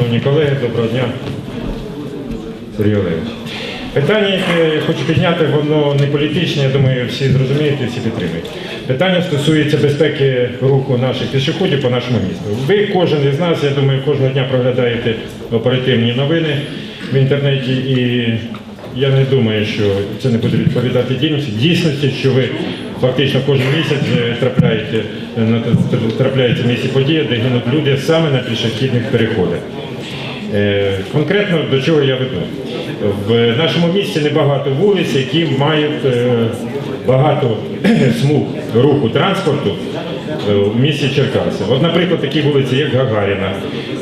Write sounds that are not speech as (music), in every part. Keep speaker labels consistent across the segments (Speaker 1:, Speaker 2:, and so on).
Speaker 1: Шановні колеги, доброго дня. Сергій Олегович. Питання, яке я хочу підняти, воно не політичне, я думаю, всі зрозуміють і всі підтримують. Питання стосується безпеки руху наших пішоходів по нашому місту. Ви кожен із нас, я думаю, кожного дня проглядаєте оперативні новини в інтернеті, і я не думаю, що це не буде відповідати дійсності. Дійсності, що ви фактично кожен місяць е, трапляєте трапляється місці події, де гинуть люди саме на пішохідних переходах. Е, Конкретно до чого я веду? В нашому місті небагато вулиць, які мають е, багато (clears throat) смуг руху транспорту е, в місті Черкаси. От, наприклад, такі вулиці, як Гагаріна,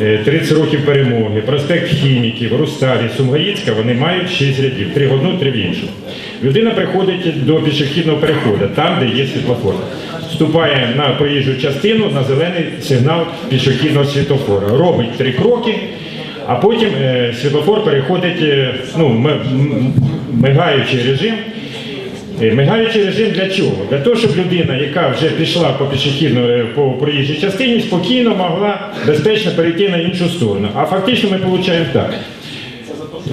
Speaker 1: е, 30 років перемоги, проспект Хіміків, Рустарі, Сумгаїцька, вони мають 6 рядів, три в одну, три в іншу. Людина приходить до пішохідного переходу, там, де є світлофор. Вступає на проїжджу частину на зелений сигнал пішохідного світлофора. Робить три кроки, а потім е, світлофор переходить е, ну, мигаючий режим. Е, Мигаючий режим для чого? Для того, щоб людина, яка вже пішла по пішохідно е, по проїжджій частині, спокійно могла безпечно перейти на іншу сторону. А фактично ми отримуємо так.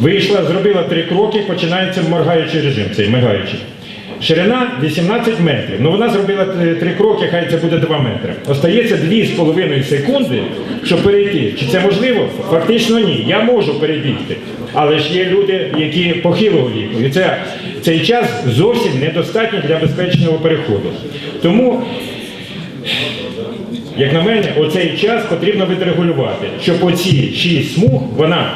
Speaker 1: Вийшла, зробила три кроки, починається моргаючий режим, цей мигаючий. Ширина 18 метрів. Ну вона зробила три- три кроки, хай це буде 2 метри. Остається 2,5 секунди, щоб перейти. Чи це можливо? Фактично ні. Я можу перебігти. Але ж є люди, які похилого віку. І це, цей час зовсім недостатній для безпечного переходу. Тому як на мене, оцей час потрібно відрегулювати, щоб оці шість смуг, вона,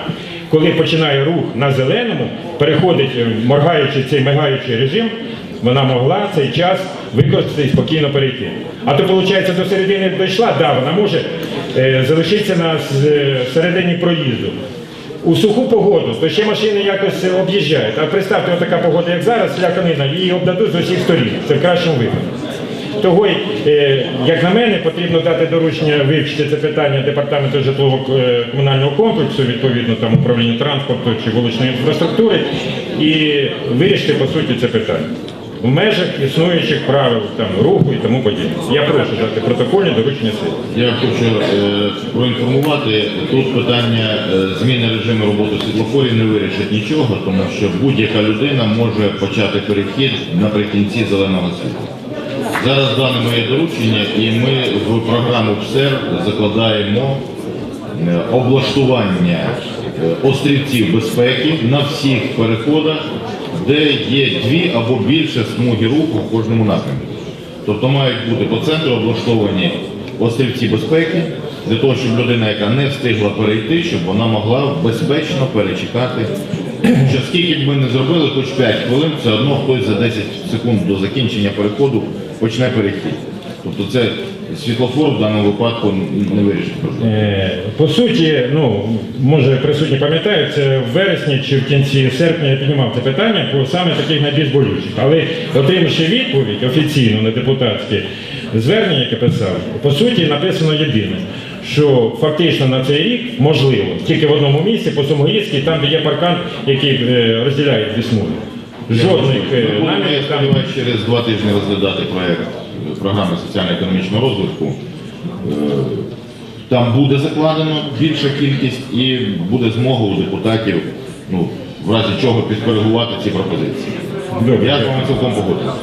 Speaker 1: коли починає рух на зеленому, переходить, е, моргаючи цей мигаючий режим, вона могла цей час використати і спокійно перейти. А то, виходить, до середини дійшла, да, вона може е, залишитися на е, середині проїзду. У суху погоду, то ще машини якось об'їжджають. А представте, отака погода, як зараз, сляканина, її обдадуть з усіх сторін. Це в кращому випадку. Того, е, як на мене, потрібно дати доручення вивчити це питання департаменту житлово-комунального комплексу, відповідно там управління транспорту чи вуличної інфраструктури, і вирішити по суті це питання в межах існуючих правил там руху і тому подібне. Я прошу дати протокольне доручення сил.
Speaker 2: Я хочу е, проінформувати, тут питання е, зміни режиму роботи світлофорів не вирішить нічого, тому що будь-яка людина може почати перехід наприкінці зеленого світла. Зараз дане моє доручення, і ми в програму ПСЕР закладаємо е, облаштування е, острівців безпеки на всіх переходах, де є дві або більше смуги руху в кожному напрямку. Тобто мають бути по центру облаштовані острівці безпеки для того, щоб людина, яка не встигла перейти, щоб вона могла безпечно перечекати. Що скільки б ми не зробили, хоч 5 хвилин, все одно хтось за 10 секунд до закінчення переходу почне перейти. Тобто це світлофор в даному випадку не вирішить.
Speaker 1: Е, По суті, ну може присутні пам'ятають, це в вересні чи в кінці серпня я піднімав це питання по саме таких найбільш болючих. Але отримавши відповідь офіційно на депутатське звернення, яке писав, по суті написано єдине, що фактично на цей рік можливо тільки в одному місці по Сумгоїцькій, там де є паркан, який е, розділяє дві смуги. Жодних е,
Speaker 2: я
Speaker 1: намірів там.
Speaker 2: сподіваюся, через два тижні розглядати проєкт програми соціально-економічного розвитку. Е, Там буде закладено більша кількість і буде змога у депутатів, ну, в разі чого підкоригувати ці пропозиції.
Speaker 1: Добре.
Speaker 2: Я з вами цілком погоджуюся.